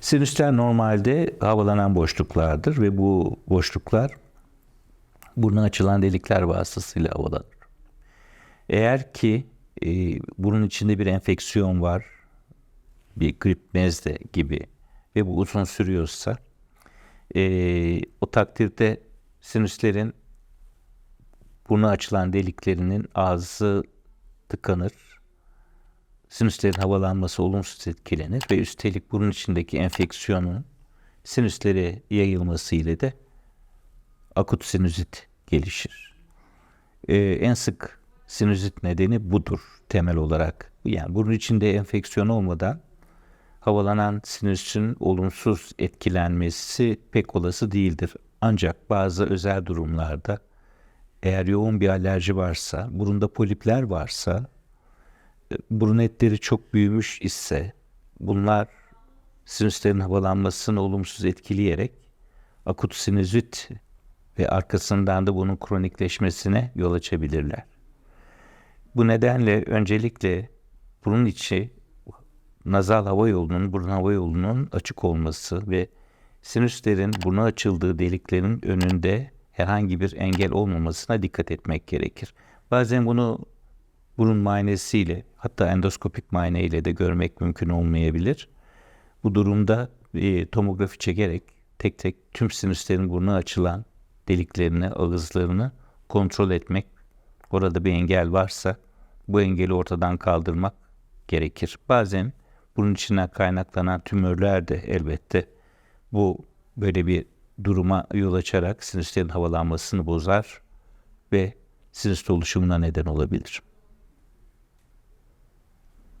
Sinüsler normalde havalanan boşluklardır ve bu boşluklar buruna açılan delikler vasıtasıyla havalanır. Eğer ki e, burun içinde bir enfeksiyon var, bir grip nezle gibi ve bu uzun sürüyorsa e, o takdirde sinüslerin burnu açılan deliklerinin ağzı tıkanır. Sinüslerin havalanması olumsuz etkilenir ve üstelik burun içindeki enfeksiyonun sinüslere yayılması ile de akut sinüzit gelişir. Ee, en sık sinüzit nedeni budur temel olarak. Yani burun içinde enfeksiyon olmadan havalanan sinüsün olumsuz etkilenmesi pek olası değildir. Ancak bazı özel durumlarda eğer yoğun bir alerji varsa, burunda polipler varsa, e, burun etleri çok büyümüş ise bunlar sinüslerin havalanmasını olumsuz etkileyerek akut sinüzit ve arkasından da bunun kronikleşmesine yol açabilirler. Bu nedenle öncelikle burun içi nazal hava yolunun, burun hava yolunun açık olması ve sinüslerin burnu açıldığı deliklerin önünde herhangi bir engel olmamasına dikkat etmek gerekir. Bazen bunu burun muayenesiyle hatta endoskopik muayeneyle de görmek mümkün olmayabilir. Bu durumda e, tomografi çekerek tek tek tüm sinüslerin burnu açılan deliklerini, ağızlarını kontrol etmek, orada bir engel varsa bu engeli ortadan kaldırmak gerekir. Bazen bunun içinden kaynaklanan tümörler de elbette bu böyle bir duruma yol açarak sinüslerin havalanmasını bozar ve sinüs oluşumuna neden olabilir.